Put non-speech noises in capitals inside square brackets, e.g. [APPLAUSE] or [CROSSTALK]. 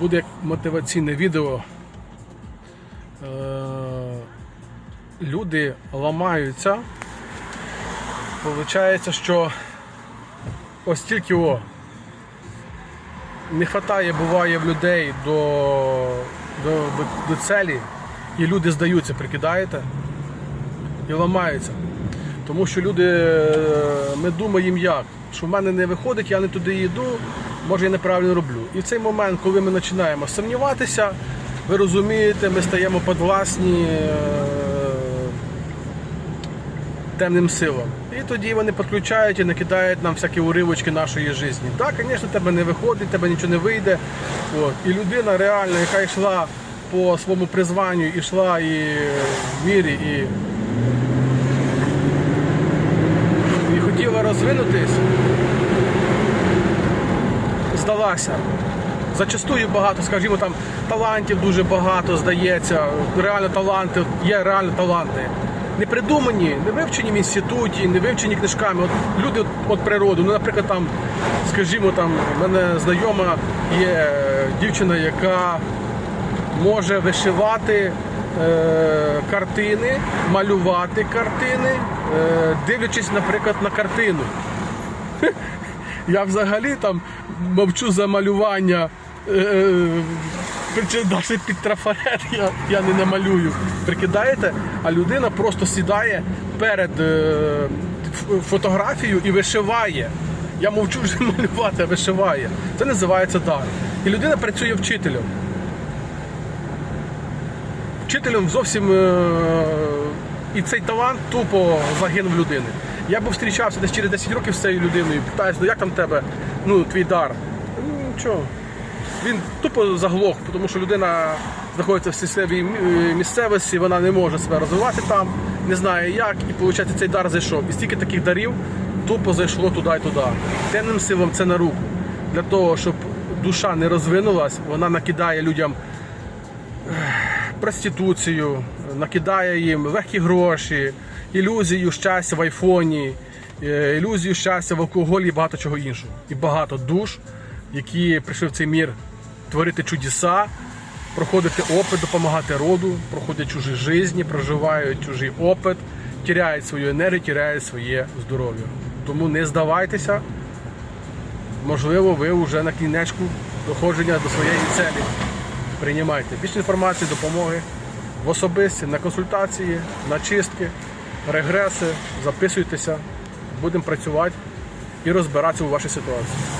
буде як мотиваційне відео. Е, Люди ламаються. Получається, що ось тільки о. Не вистачає, буває в людей до, до, до, до целі, і люди здаються, прикидаєте, і ламаються. Тому що люди, е, ми думаємо як, що в мене не виходить, я не туди йду, може я неправильно роблю. І в цей момент, коли ми починаємо сумніватися, ви розумієте, ми стаємо підвласні е, темним силам. І тоді вони підключають і накидають нам всякі уривочки нашої житті. Так, звісно, тебе не виходить, тебе нічого не вийде. От. І людина реально, яка йшла по своєму призванню, йшла і в мірі, і і хотіла розвинутись, здалася. Зачастую багато, скажімо, там талантів дуже багато здається. Реально таланти, є реально таланти. Не придумані, не вивчені в інституті, не вивчені книжками. От люди от природу. Ну, наприклад, там, скажімо, там, в мене знайома є дівчина, яка може вишивати е, картини, малювати картини, е, дивлячись, наприклад, на картину. Я взагалі там мовчу за малювання. Е, навіть під трафарет я, я не намалюю. Прикидаєте? А людина просто сідає перед е, фотографією і вишиває. Я мовчу вже [LAUGHS] малювати, а вишиває. Це називається дар. І людина працює вчителем. Вчителем зовсім е, і цей талант тупо загинув людини. Я був зустрічався десь через 10 років з цією людиною, питаюся, ну як там тебе, ну, твій дар? Ну, нічого. Він тупо заглох, тому що людина знаходиться в сільській місцевості, вона не може себе розвивати там, не знає як, і виходить, цей дар зайшов. І стільки таких дарів тупо зайшло туди і туди. Темним силам це на руку. Для того, щоб душа не розвинулась, вона накидає людям проституцію, накидає їм легкі гроші, ілюзію щастя в айфоні, е, ілюзію щастя в алкоголі і багато чого іншого. І багато душ, які прийшли в цей мір творити чудеса, проходити опит, допомагати роду, проходять чужі житті, проживають чужий опит, тіряють свою енергію, тіряють своє здоров'я. Тому не здавайтеся, можливо, ви вже на кінечку доходження до своєї цілі. Приймайте більше інформації, допомоги в особисті, на консультації, на чистки, регреси. Записуйтеся, будемо працювати і розбиратися у вашій ситуації.